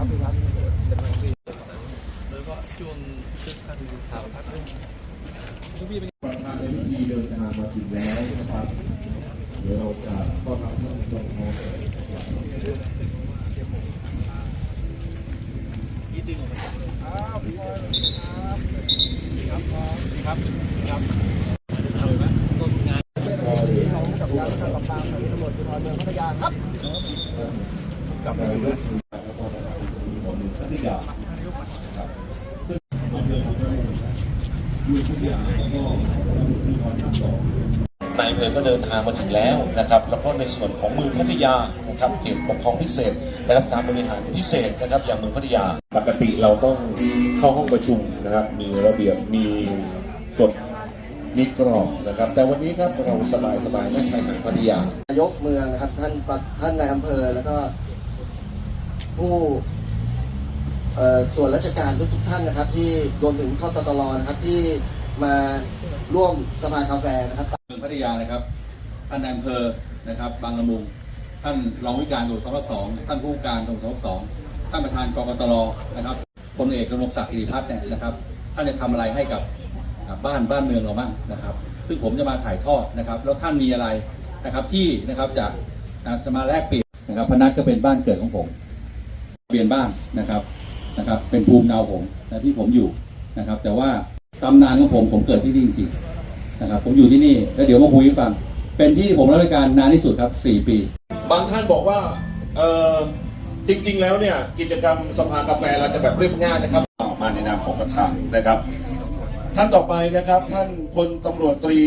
โดยเฉพาะช่วงซึ่งท่านข่าวพักเรื่องประธานในพิธีเดินทางมาถึงแล้วนะครับเดี๋ยวเราจะต้อนรับท่านผู้ชมของเรานะครับกับนายกแล้วก็สถานี ของพัทยานะครับซึ่งอำเภอพัทยาอยู่พัทยาแล้วก็มีความที่สองนายอำเภอก็เดินทางมาถึงแล้วนะครับแล้วก็ในส่วนของเมืองพัทยานะครับเขตปกครองพิเศษนะครับการบริหารพิเศษนะครับอย่างเมืองพัทยา ปกติเราต้องเข้าห้องประชุมนะครับ มีระเบียบมีกฎมีกรอบนะครับ แต่วันนี้ครับเราสบายสบายๆณชายหาดพัทยานายกเมืองนะครับท่านปะท่านนายอำเภอแล้วก็ผู้ ส่วนราชการทุกทุกๆท่านนะครับ ที่รวมถึงทตตลนะครับที่มาร่วมสภากาแฟนะครับเมืองพัทยานะครับท่านนายอำเภอนะครับ บางละมุงท่านรองวิการตำรวจท้องสองท่านผู้การตำรวจท้องสองท่านประธานกกตรนะครับพลเอกกำลงศักดิ์อิริพัฒน์เนี่ยนะครับ ท่านจะทำอะไรให้กับบ้านบ้านเมืองเราบ้างนะครับ ซึ่งผมจะมาถ่ายทอดนะครับ แล้วท่านมีอะไรนะครับที่นะครับจะจะมาแลกเปลี่ยนนะครับพนัสก็เป็นบ้านเกิดของผมเปลี่ยนบ้านนะครับ นะครับ เป็นภูมิลำเนาผมนะที่ผมอยู่นะครับ แต่ว่าตำนานของผมผมเกิดที่นี่จริงๆนะครับ ผมอยู่ที่นี่แล้วเดี๋ยวมาคุยให้ฟัง เป็นที่ที่ผมรับราชการนานที่สุดครับ 4 ปี บางท่านบอกว่าเออจริง ๆ แล้วเนี่ยกิจกรรมสภากาแฟเราจะแบบเรียบง่ายนะครับออกมาในนามของประธานนะครับ ท่านต่อไปนะครับ ท่านพลตำรวจตรี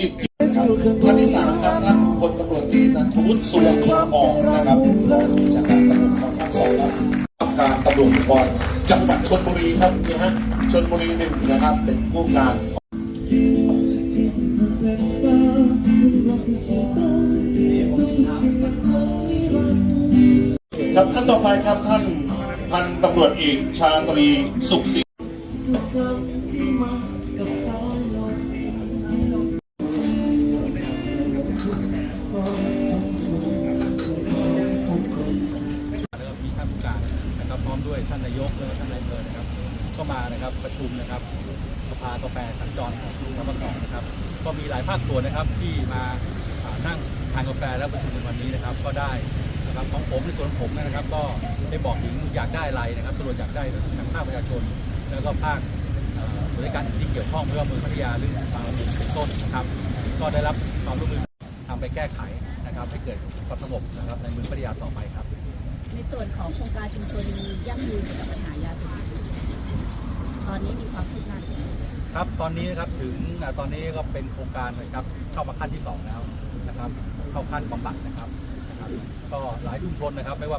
อิทธิครับท่านที่สามครับท่านพลตำรวจตรีนันทวุฒิสุวรรณออกนะครับรองผู้บัญชาการตำรวจภูธรภาคสองครับกับการ ตำรวจภูธรจังหวัดชลบุรีครับนี่ฮะชลบุรีหนึ่งนะครับเป็นผู้การครับท่านต่อไปครับท่านพันตำรวจเอกชาตรีสุขศรีมีท่านผู้การ นะครับพร้อมด้วยท่านนายกและท่านนายอำเภอนะครับก็มานะครับประชุมนะครับสภากาแฟสัญจรของกรรมกรนะครับ ก็มีหลายภาคส่วนนะครับที่มานั่งทานกาแฟและประชุมในวันนี้นะครับ ก็ได้นะครับของผมในส่วนของผมนะครับ ก็ได้บอกถึงอยากได้อะไรนะครับตำรวจอยากได้ทั้งภาคประชาชน แล้วก็ภาคเอ่อบริการอื่นที่เกี่ยวข้องไม่ว่าเมืองพัทยาหรือบางละมุงเป็นต้นนะครับ ก็ได้รับความร่วมมือทำไปแก้ไขนะครับให้เกิดความสงบนะครับในเมืองพัทยาต่อไปครับ ในส่วนของโครงการชุมชนยั่งยืนเกี่ยวกับปัญหายาเสพติดตอนนี้มีความคืบหน้าถึงไหนครับตอนนี้นะครับถึงอ่าตอนนี้ก็เป็นโครงการนะครับเข้ามาขั้นที่สองแล้วนะครับเข้าขั้นบำบัดนะครับนะครับ ก็หลายชุมชนนะครับไม่ว่า